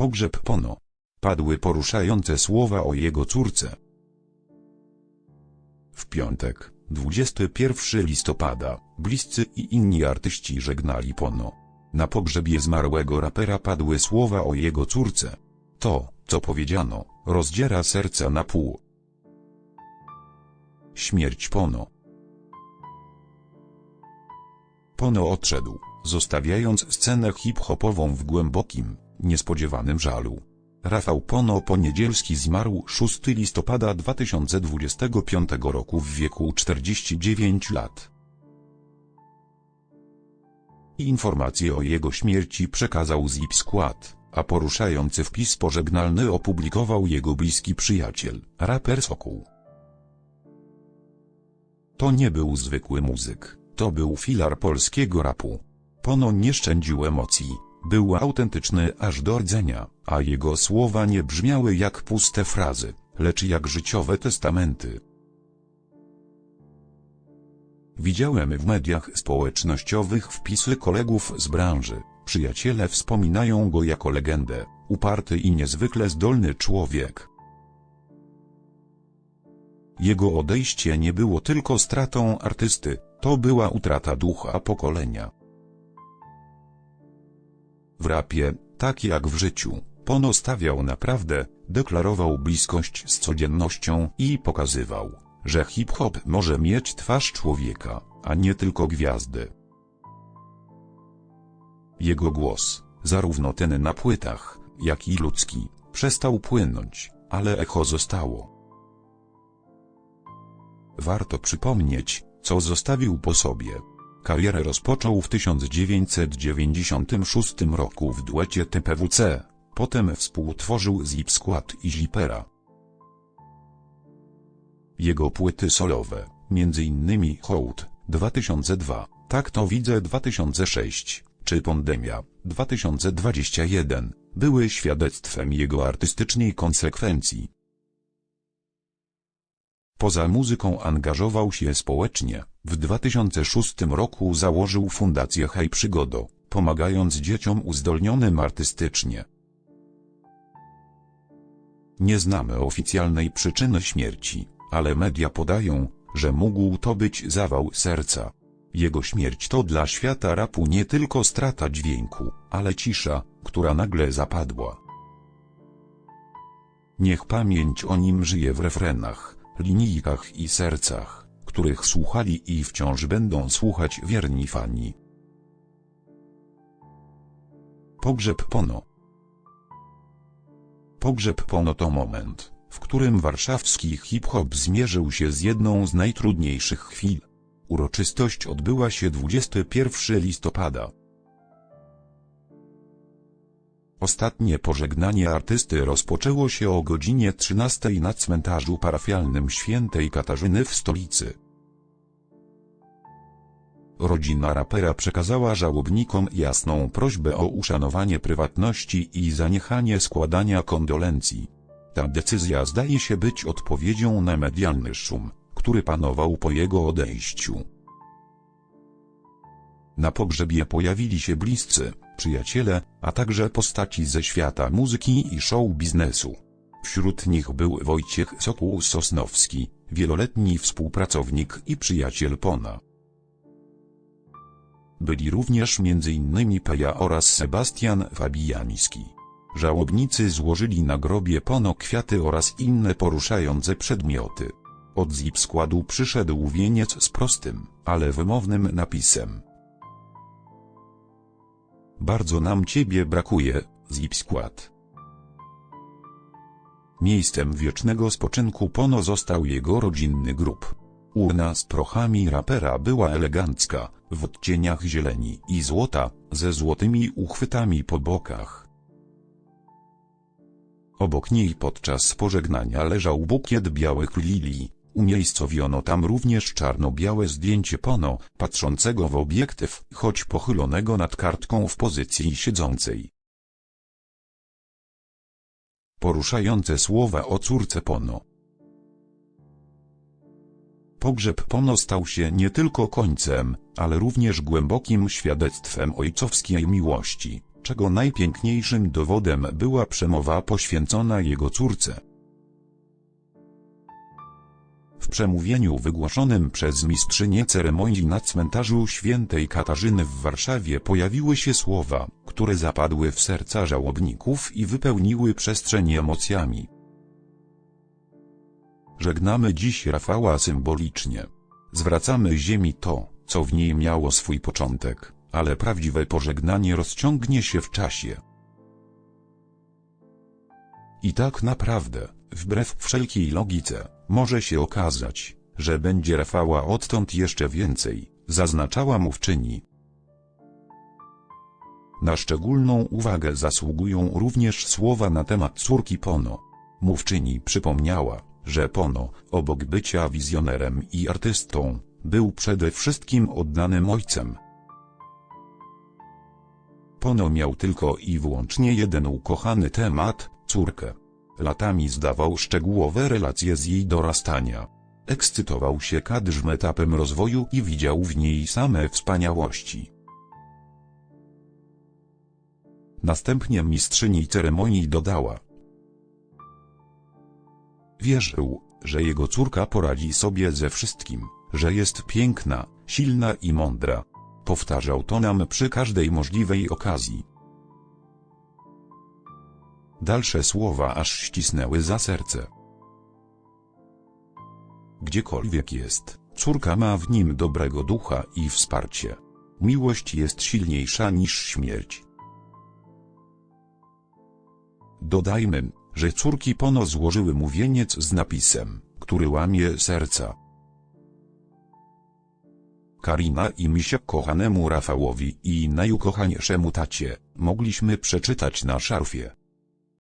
Pogrzeb Pono. Padły poruszające słowa o jego córce. W piątek, 21 listopada, bliscy i inni artyści żegnali Pono. Na pogrzebie zmarłego rapera padły słowa o jego córce. To, co powiedziano, rozdziera serca na pół. Śmierć Pono. Pono odszedł, zostawiając scenę hip-hopową w głębokim, niespodziewanym żalu. Rafał Pono Poniedzielski zmarł 6 listopada 2025 roku w wieku 49 lat. Informacje o jego śmierci przekazał Zip Skład, a poruszający wpis pożegnalny opublikował jego bliski przyjaciel, raper Sokół. To nie był zwykły muzyk, to był filar polskiego rapu. Pono nie szczędził emocji, był autentyczny aż do rdzenia, a jego słowa nie brzmiały jak puste frazy, lecz jak życiowe testamenty. Widziałem w mediach społecznościowych wpisy kolegów z branży. Przyjaciele wspominają go jako legendę, uparty i niezwykle zdolny człowiek. Jego odejście nie było tylko stratą artysty, to była utrata ducha pokolenia. W rapie, tak jak w życiu, Pono stawiał naprawdę, deklarował bliskość z codziennością i pokazywał, że hip-hop może mieć twarz człowieka, a nie tylko gwiazdy. Jego głos, zarówno ten na płytach, jak i ludzki, przestał płynąć, ale echo zostało. Warto przypomnieć, co zostawił po sobie. Karierę rozpoczął w 1996 roku w duecie TPWC, potem współtworzył Zip Skład i Zipera. Jego płyty solowe, m.in. Hołd, 2002, Tak to widzę 2006, czy Pandemia, 2021, były świadectwem jego artystycznej konsekwencji. Poza muzyką angażował się społecznie. W 2006 roku założył fundację Hej Przygodo, pomagając dzieciom uzdolnionym artystycznie. Nie znamy oficjalnej przyczyny śmierci, ale media podają, że mógł to być zawał serca. Jego śmierć to dla świata rapu nie tylko strata dźwięku, ale cisza, która nagle zapadła. Niech pamięć o nim żyje w refrenach, linijkach i sercach, których słuchali i wciąż będą słuchać wierni fani. Pogrzeb Pono Pogrzeb Pono to moment, w którym warszawski hip-hop zmierzył się z jedną z najtrudniejszych chwil. Uroczystość odbyła się 21 listopada. Ostatnie pożegnanie artysty rozpoczęło się o godzinie 13 na cmentarzu parafialnym świętej Katarzyny w stolicy. Rodzina rapera przekazała żałobnikom jasną prośbę o uszanowanie prywatności i zaniechanie składania kondolencji. Ta decyzja zdaje się być odpowiedzią na medialny szum, który panował po jego odejściu. Na pogrzebie pojawili się bliscy, przyjaciele, a także postaci ze świata muzyki i show biznesu. Wśród nich był Wojciech Sokół Sosnowski, wieloletni współpracownik i przyjaciel Pona. Byli również m.in. Peja oraz Sebastian Fabiański. Żałobnicy złożyli na grobie Pono kwiaty oraz inne poruszające przedmioty. Od zip składu przyszedł wieniec z prostym, ale wymownym napisem. Bardzo nam ciebie brakuje, zip skład. Miejscem wiecznego spoczynku Pono został jego rodzinny grób. Urna z prochami rapera była elegancka, w odcieniach zieleni i złota, ze złotymi uchwytami po bokach. Obok niej podczas pożegnania leżał bukiet białych lilii. Umiejscowiono tam również czarno-białe zdjęcie Pono, patrzącego w obiektyw, choć pochylonego nad kartką w pozycji siedzącej. Poruszające słowa o córce Pono. Pogrzeb Pono stał się nie tylko końcem, ale również głębokim świadectwem ojcowskiej miłości, czego najpiękniejszym dowodem była przemowa poświęcona jego córce. Przemówieniu wygłoszonym przez mistrzynię ceremonii na cmentarzu świętej Katarzyny w Warszawie pojawiły się słowa, które zapadły w serca żałobników i wypełniły przestrzeń emocjami. Żegnamy dziś Rafała symbolicznie. Zwracamy ziemi to, co w niej miało swój początek, ale prawdziwe pożegnanie rozciągnie się w czasie. I tak naprawdę, wbrew wszelkiej logice, może się okazać, że będzie Rafała odtąd jeszcze więcej, zaznaczała mówczyni. Na szczególną uwagę zasługują również słowa na temat córki Pono. Mówczyni przypomniała, że Pono, obok bycia wizjonerem i artystą, był przede wszystkim oddanym ojcem. Pono miał tylko i wyłącznie jeden ukochany temat, córkę. Latami zdawał szczegółowe relacje z jej dorastania. Ekscytował się każdym etapem rozwoju i widział w niej same wspaniałości. Następnie mistrzyni ceremonii dodała. Wierzył, że jego córka poradzi sobie ze wszystkim, że jest piękna, silna i mądra. Powtarzał to nam przy każdej możliwej okazji. Dalsze słowa aż ścisnęły za serce. Gdziekolwiek jest, córka ma w nim dobrego ducha i wsparcie. Miłość jest silniejsza niż śmierć. Dodajmy, że córki Pono złożyły mu wieniec z napisem, który łamie serca. Karina i Misia kochanemu Rafałowi i najukochańszemu tacie, mogliśmy przeczytać na szarfie.